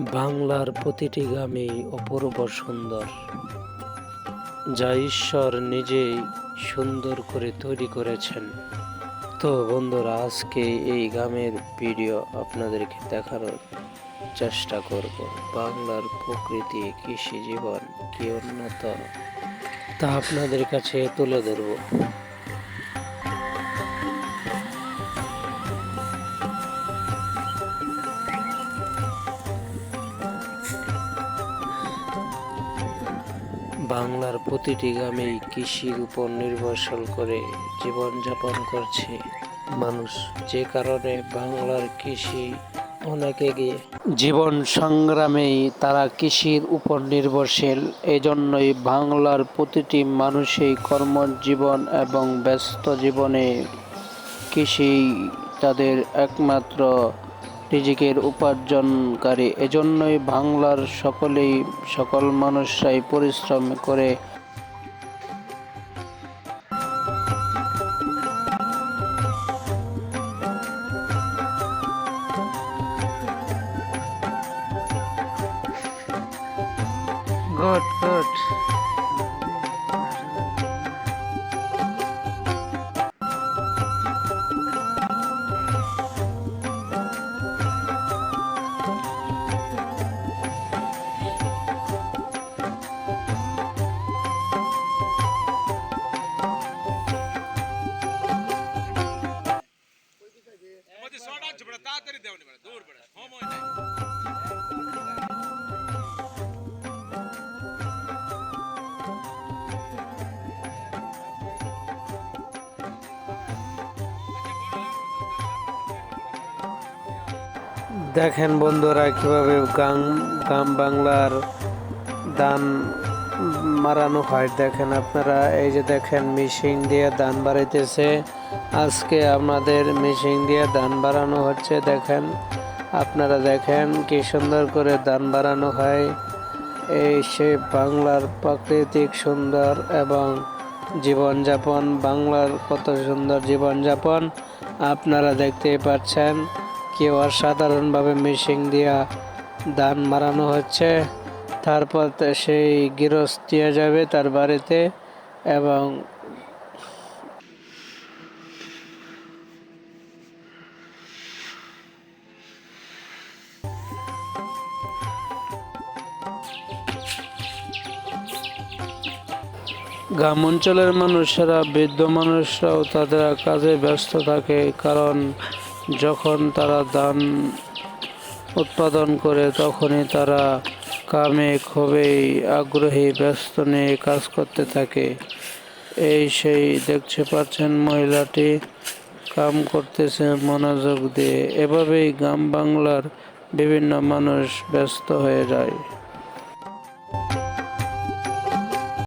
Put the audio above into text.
বাংলার প্রতিটি গ্রামেই অপূর্ব সুন্দর। যা ঈশ্বর নিজেই সুন্দর করে তৈরি করেছেন। তো বন্ধুরা, আজকে এই গ্রামের ভিডিও আপনাদেরকে দেখানোর চেষ্টা করব। বাংলার প্রকৃতি কৃষি জীবন কি উন্নত? তা আপনাদের কাছে তুলে ধরবো। বাংলার প্রতিটি গ্রামেই কৃষির উপর নির্ভরশীল করে জীবনযাপন করছে মানুষ। যে কারণে বাংলার কৃষি অনেক এগিয়ে। জীবন সংগ্রামেই তারা কৃষির উপর নির্ভরশীল। এজন্যই বাংলার প্রতিটি মানুষই কর্মজীবন এবং ব্যস্ত জীবনে কৃষি তাদের একমাত্র রিজিকের উপার্জনকারী। এজন্যই বাংলার সকলেই সকল মানুষরাই পরিশ্রম করে গুড গুড দেখেন বন্ধুরা কীভাবে গ্রাম গ্রাম বাংলার দান মারানো হয়। দেখেন আপনারা, এই যে দেখেন মেশিন দিয়ে ধান বাড়াইতেছে। আজকে আমাদের মেশিন দিয়ে ধান বাড়ানো হচ্ছে, দেখেন। আপনারা দেখেন কি সুন্দর করে ধান বাড়ানো হয়। এই সে বাংলার প্রাকৃতিক সুন্দর এবং জীবনযাপন, বাংলার কত সুন্দর জীবনযাপন আপনারা দেখতেই পাচ্ছেন। কি অসাধারণভাবে মেশিন দিয়া ধান মারানো হচ্ছে। তারপর সেই গৃহস্থিয়া যাবে তার বাড়িতে এবং গ্রাম অঞ্চলের মানুষেরা, বৃদ্ধ মানুষরাও তাদের কাজে ব্যস্ত থাকে কারণ যখন তারা ধান উৎপাদন করে, তখনই তারা কামে খুবই আগ্রহী, ব্যস্ত নিয়ে কাজ করতে থাকে। এই সেই দেখতে পাচ্ছেন মহিলাটি কাম করতেছে মনোযোগ দিয়ে। এভাবেই গ্রাম বাংলার বিভিন্ন মানুষ ব্যস্ত হয়ে যায়।